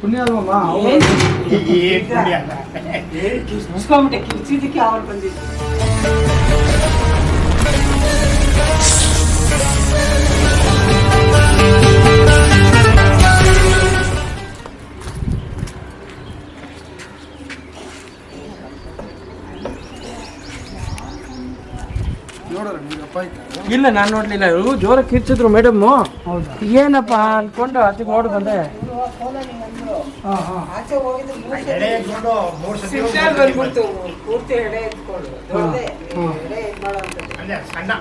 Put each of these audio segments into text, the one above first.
ಪುಣ್ಯ ಅಲ್ವಮ್ಮ ಏನ್? ಏನ್ ಪುಣ್ಯ ಅಲ್ಲ. ಕಿರ್ಚ್ಕೊಂಬಿಟ್ಟೆ ಕಿರ್ಚಿದ್ದಕ್ಕೆ ಅವ್ರು ಬಂದಿದ್ದು. ನೋಡೋಣ ನೀವು ಅಪ್ಪ ಆಯ್ತಾ? ಇಲ್ಲ ನಾನು ನೋಡ್ಲಿಲ್ಲ. ಇವರು ಜೋರ ಕಿರ್ಚಿದ್ರು ಮೇಡಮ್ ಹೌದಾ? ಏನಪ್ಪ ಅನ್ಕೊಂಡು ಅತಿ ನೋಡು ಬಂದೆ ಆಚೆ ಹೋಗಿದ್ದು ಮೂರ್ ಸತಿ ಬಂದ್ಬಿಡ್ತು ಪೂರ್ತಿ ಎಡೆ ಎತ್ಕೊಂಡು ದೊಡ್ಡದೆ ಹಾ. ಎಡೆ ಇದ್ ಮಾಡೋಂಥದ್ದು ಅಂದ್ರೆ ಸಣ್ಣ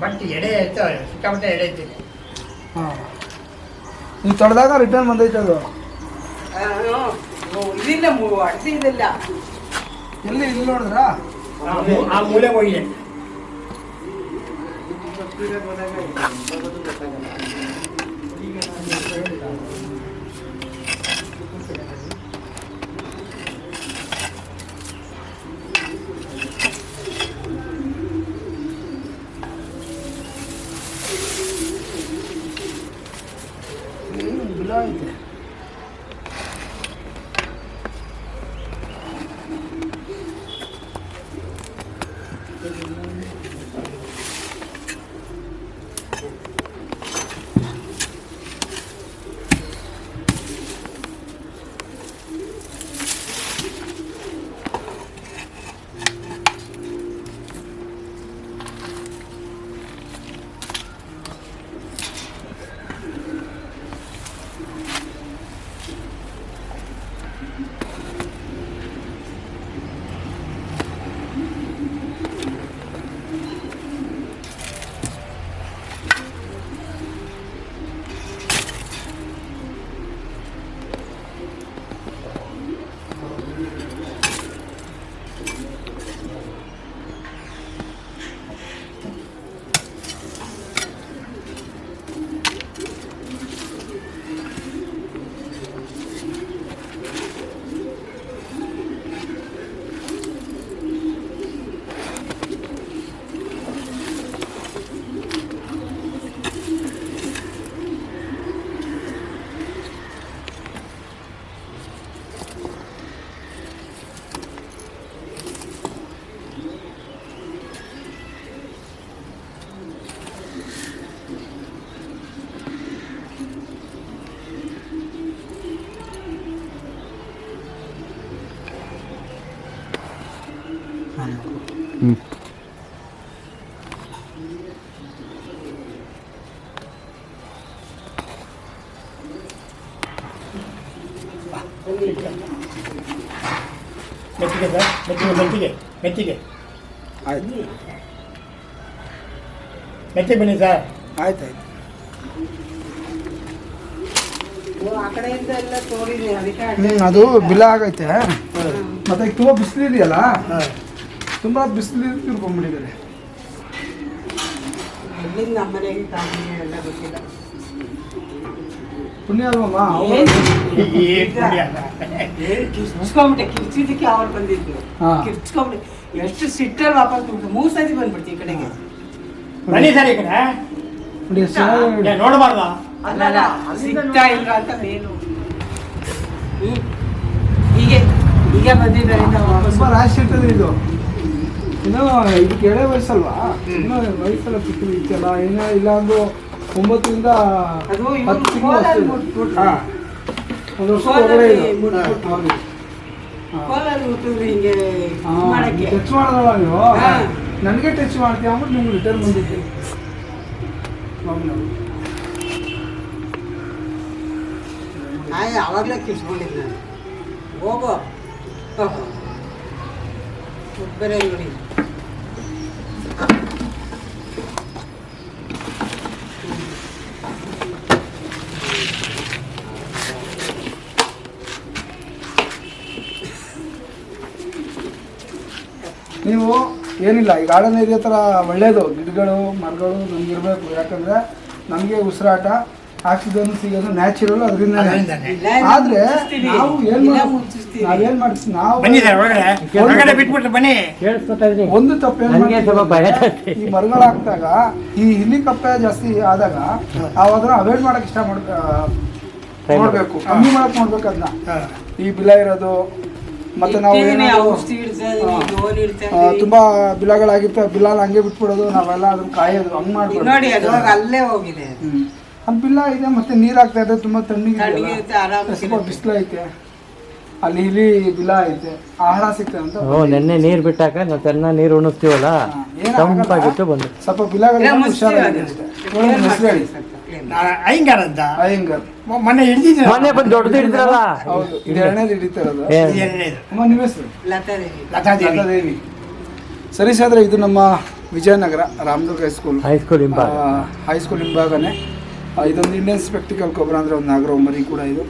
ಬಟ್ ಎಡೆ ಎತ್ತ ಸಿಕ್ಕಾಪಟ್ಟೆ ಎಡೆ ಐತೆ ಹಾ ನೀವು ತೊಡೆದಾಗ ರಿಟರ್ನ್ ಬಂದೈತೆ ಅದು. ಇದಿಲ್ಲ ಮೂ- ಅಡ್ಸಿ ಇದಿಲ್ಲ ಎಲ್ಲಿ ಇಲ್ಲಿ ನೋಡಿದ್ರಾ ಆ ಮೂಲೆ ಹೋಗಿದೆ ಮೆತ್ತಿಗೆ ಸರ್ ಮೆತ್ತಿಗೆ ಮೆತ್ತಿಗೆ ಮೆತ್ತಿಗೆ ಆಯ್ತು ಮೆತ್ತಿಗೆ ಬನ್ನಿ ಸರ್ ಆಯ್ತು ಆಯ್ತು ಓ, ಆ ಕಡೆಯಿಂದ ಎಲ್ಲ ತೋರಿದೆ ಅದಕ್ಕೆ ಅಡ್ಡ ಹ್ಮ್ ಅದು ಬಿಲ ಆಗೈತೆ ಮತ್ತೆ ಈಗ ತುಂಬಾ ಬಿಸಿಲು ಇದೆಯಲ್ಲ ಹಾಂ ತುಂಬಾ ಬಿಸಿಲು ಇರ್ಕೊಂಡ್ಬಿಟ್ಟಿದ್ದಾರೆ ನಮ್ಮ ಮನೆಗೆ ತಾನೇ ಎಲ್ಲ ಗೊತ್ತಿಲ್ಲ. ಪುಣ್ಯ ಅಲ್ವಮ್ಮ ಏನ್? ಏನ್ ಪುಣ್ಯ ಅಲ್ಲ. ಕಿರ್ಚ್ಕೊಂಬಿಟ್ಟೆ. ಕಿರ್ಚಿದ್ದಕ್ಕೆ ಅವ್ರು ಬಂದಿದ್ದು. ಕಿರ್ಚ್ಕೊಂಬಿಟ್ಟೆ. ಎಷ್ಟು ಸಿಟ್ಟಲ್ಲಿ ವಾಪಸ್ ಬಿಡ್ತು ಮೂರ್ ಸತಿ ಬಂದ್ಬಿಡ್ತು ಈ ಕಡೆಗೆ. ಬನ್ನಿ ಸರ್ ಈ ಕಡೆ. ಅಲ್ಲ ನೋಡ್ಬಾರ್ದ ಅಲ್ಲಲ್ಲ ಸಿಗ್ತಾ ಇಲ್ಲ ಅಂತ ಏನು? ಹ್ಮ್. ಹೀಗೆ ಹೀಗೆ ಬಂದಿದ್ದರಿಂದ ವಾಪಸ್ ರಾಶಿ ಇರ್ತದೆ ಇದು. ಇನ್ನು ಇದು ಎಳೆ ವಯಸ್ಸಲ್ವಾ? ಇನ್ನೂ ವಯಸ್ಸೆಲ್ಲ ಚಿಕ್ಕ ಇತ್ತಲ್ಲ ಇನ್ನ ಇಲ್ಲ ಒಂದು ಒಂಬತ್ತರಿಂದ ಹತ್ತು ತಿಂಗಳು. ಹಾ. ಒಂದು ವರ್ಷ ಒಳಗಡೆ ಇದು. ಹೌದು. ಟಚ್ ಮಾಡದಲ್ಲ ನೀವು? ನನಗೆ ಟಚ್ ಮಾಡ್ತೀವಿ ಅಂದ್ಬಿಟ್ಟು ನಿಮ್ಗೆ ರಿಟರ್ನ್ ಬಂದಿದ್ದೆ. ಆವಾಗಲೇ ಕಿಸ್ಕೊಂಡಿದ್ದೆ ನಾನು. ಹೋಗೋ. ಬೇರೆ ನೋಡಿ. ನೀವು ಏನಿಲ್ಲ, ಈ ಗಾರ್ಡನ್ ಏರಿಯಾ ಥರ ಒಳ್ಳೇದು. ಗಿಡಗಳು, ಮರಗಳು ನಮಗಿರಬೇಕು ಯಾಕಂದ್ರೆ ನಮಗೆ ಉಸಿರಾಟ ಆಕ್ಸಿಜನ್ ಸಿಗೋದು ನ್ಯಾಚುರಲ್ ಅದರಿಂದ. ಇಲ್ಲ, ಆದ್ರೆ. ನಾವು ಏನ್ ಇಲ್ಲ. ನಾವೇನ್ ಮಾಡ್ತೀವಿ? ನಾವು ಕೇಳಿಸ್ಕೊತಾ ಇದ್ದೀನಿ. ಒಂದು ತಪ್ಪು ಏನ್ ಮಾಡ್ತೀವಿ? ಈ ಮರಗಳಾಗ್ದಾಗ ಈ ಇಲಿ ಕಪ್ಪೆ ಜಾಸ್ತಿ ಆದಾಗ ಅವಾದ್ರ ಅವಾಯ್ಡ್ ಮಾಡಕ್ ಇಷ್ಟ ಮಾಡ Try ನೋಡ್ಬೇಕು ಕಮ್ಮಿ ಮಾಡಕ್ ನೋಡ್ಬೇಕು ಅದನ್ನ ಈ ಬಿಲ ಇರೋದು ಮತ್ತೆ ನಾವು. ತುಂಬಾ ಬಿಲಗಳಾಗಿರ್ತವೆ ಬಿಲಾಲ್ ಹಂಗೆ ಬಿಟ್ಬಿಡೋದು. ನಾವೆಲ್ಲ ಅದನ್ನ ಕಾಯೋದು. ಹಂಗ್ ಮಾಡ್ಬೋದು ನೋಡಿ ಅಲ್ಲೇ ಹೋಗಿದೆ. ಬಿಲ್ಲ ಇದೆ ಮತ್ತೆ ನೀರು ಹಾಕ್ತಾ ಇದೆ ತುಂಬಾ ತಣ್ಣಗೆ. ಬಿಸಿಲು ಐತೆ. ಅಲ್ಲಿ ಇಲ್ಲಿ ಬಿಲ ಐತೆ. ಆಹಾರ ಸಿಗ್ತದೆ ಅಂತ ಓ ನೆನ್ನೆ ನೀರು ಬಿಟ್ಟಾಕ ನಾವು ತನ್ನ ನೀರು ಉಣಿಸ್ತೀವಲ್ಲ. ತಂಪಾಗಿತ್ತು ಬಂದು. ಸ್ವಲ್ಪ ಬಿಲಗಳು ಹುಷಾರಾಗಿದೆ ಅಯ್ಯಂಗಾರ್ ಅಂತ? ಅಯ್ಯಂಗಾರ್ ಮೊನ್ನೆ ಹಿಡಿದಿದ್ದೆ ಮೊನ್ನೆ ಬಂದು ದೊಡ್ಡದು ಹಿಡಿದ್ರಲ್ಲ? ಹೌದು ಇದು ಎರಡನೇದು ಹಿಡಿತಿರೋದು ಏ, ಎರಡನೇದು. ಅಮ್ಮ ನಿಮ್ಮ ಹೆಸರು? ಲತಾದೇವಿ. ಲತಾದೇವಿ. ಲತಾದೇವಿ. ಸರಿ ಸಾದ್ರೆ ಇದು ನಮ್ಮ Vijayanagara Ramadurga high school high school ಹಿಂಭಾಗ. ಹೈಸ್ಕೂಲ್ ಹಿಂಭಾಗನೇ. ಇದೊಂದು ಇಂಡಿಯನ್ ಸ್ಪೆಕ್ಟಿಕಲ್ ಕೊಬ್ಬರ ಅಂದರೆ ಒಂದು ನಾಗರೋ ಮರಿ ಕೂಡ ಇದು.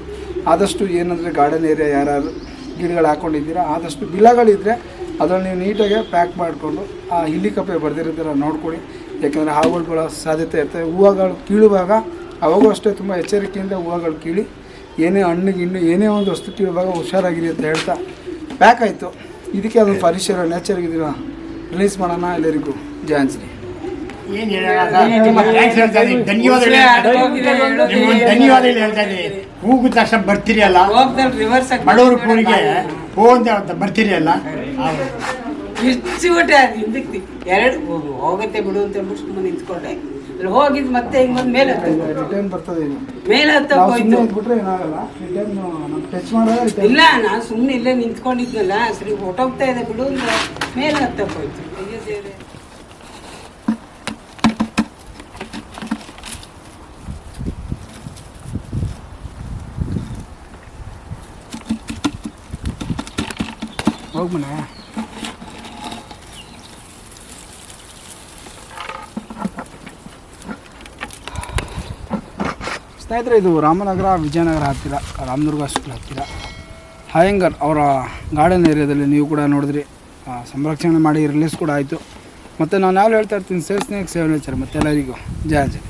ಆದಷ್ಟು ಏನಂದರೆ ಗಾರ್ಡನ್ ಏರಿಯಾ ಯಾರು ಗಿಡಗಳು ಹಾಕೊಂಡಿದ್ದೀರಾ, ಆದಷ್ಟು ಬಿಲಗಳಿದ್ರೆ ಅದನ್ನು ನೀವು ನೀಟಾಗಿ ಪ್ಯಾಕ್ ಮಾಡಿಕೊಂಡು ಆ ಹಿಲ್ಲಿ ಕಪ್ಪೆ ಬರ್ದಿರೋದರ ನೋಡ್ಕೊಳ್ಳಿ. ಯಾಕಂದರೆ ಹಾವುಗಳು ಬೀಳೋ ಸಾಧ್ಯತೆ ಇರ್ತವೆ ಹೂವುಗಳು ಕೀಳುವಾಗ ಅವಾಗೂ ಅಷ್ಟೇ ತುಂಬ ಎಚ್ಚರಿಕೆಯಿಂದ ಹೂವುಗಳು ಕೀಳಿ ಏನೇ ಹಣ್ಣು ಗಿಣ್ಣು ಏನೇ ಒಂದು ವಸ್ತು ಕೀಳುವಾಗ ಹುಷಾರಾಗಿರಿ ಅಂತ ಹೇಳ್ತಾ ಪ್ಯಾಕ್ ಆಯಿತು. ಇದಕ್ಕೆ ಅದೊಂದು ಪರಿಸರ ಇದನ್ನ ರಿಲೀಸ್ ಮಾಡೋಣ. ಎಲ್ಲರಿಗೂ ಜಯಾಂಜ್ಲಿ ಏನ್ ಹೇಳೋಣ ನಿಮ್ಮ ಥ್ಯಾಂಕ್ಸ್ ಹೇಳ್ತಾ ಇದೀನಿ ಧನ್ಯವಾದಗಳು ನಿಮ್ಗೊಂದು ಧನ್ಯವಾದಗಳು ಹೇಳ್ತಾ ಇದೀನಿ ಕೂಗಿದ ತಕ್ಷಣ ಬರ್ತೀರಿ ಅಲ್ಲ ಬಡವ್ರ ಕೂರಿಗೆ ಹೋ ಅಂತ ಅಂತ ಬರ್ತೀರಿ ಅಲ್ಲ ಇಷ್ಟು ಹಿಂದಕ್ಕೆ ಎರಡು ಹೋಗು, ಹೋಗುತ್ತೆ ಬಿಡು ಅಂತ ಹೇಳ್ಬಿಟ್ಟು ಸುಮ್ಮನೆ ನಿಂತ್ಕೊಂಡೆ. ಅಲ್ಲಿ ಹೋಗಿದ್ ಮತ್ತೆ ಹಿಂಗ್ ಬಂದ್ ಮೇಲೆ ರಿಟರ್ನ್ ಬರ್ತದೆ ಮೇಲೆ ಹತ್ತಕ್ಕೋಯ್ತು ಹೋಯ್ತು. ಏನಾಗಲ್ಲ. ರಿಟರ್ನ್ ಟಚ್ ಇಲ್ಲ ನಾನು ಸುಮ್ಮನೆ ಇಲ್ಲೇ ನಿಂತ್ಕೊಂಡಿದ್ನಲ್ಲ ಸರಿ ಹೊಟ್ಟೋಗ್ತಾ ಇದೆ ಬಿಡು ಅಂದ್ರೆ ಮೇಲೆ ಹತ್ತಕ್ ಹೋಯ್ತು. ಹೋಗಿ ಮನೆ ಸ್ನೇಹಿತರೆ, ಇದು ರಾಮನಗರ, ವಿಜಯನಗರ ಹತ್ತಿರ, ರಾಮದುರ್ಗ ಸ್ಕೂಲ್ ಹತ್ತಿರ. ಹಯಂಗರ್ ಅವರ ಗಾರ್ಡನ್ ಏರಿಯಾದಲ್ಲಿ ನೀವು ಕೂಡ ನೋಡಿದ್ರಿ. ಸಂರಕ್ಷಣೆ ಮಾಡಿ ರಿಲೀಸ್ ಕೂಡ ಆಯಿತು. ಮತ್ತು ನಾನು ಯಾವ್ದು ಹೇಳ್ತಾ ಇರ್ತೀನಿ, ಸೇವ್ ಸ್ನೇಹಿತ, ಸೇವ್ ನೇಚರ್ ಮತ್ತೆಲ್ಲರಿಗೂ ಜಯ ಜಯ.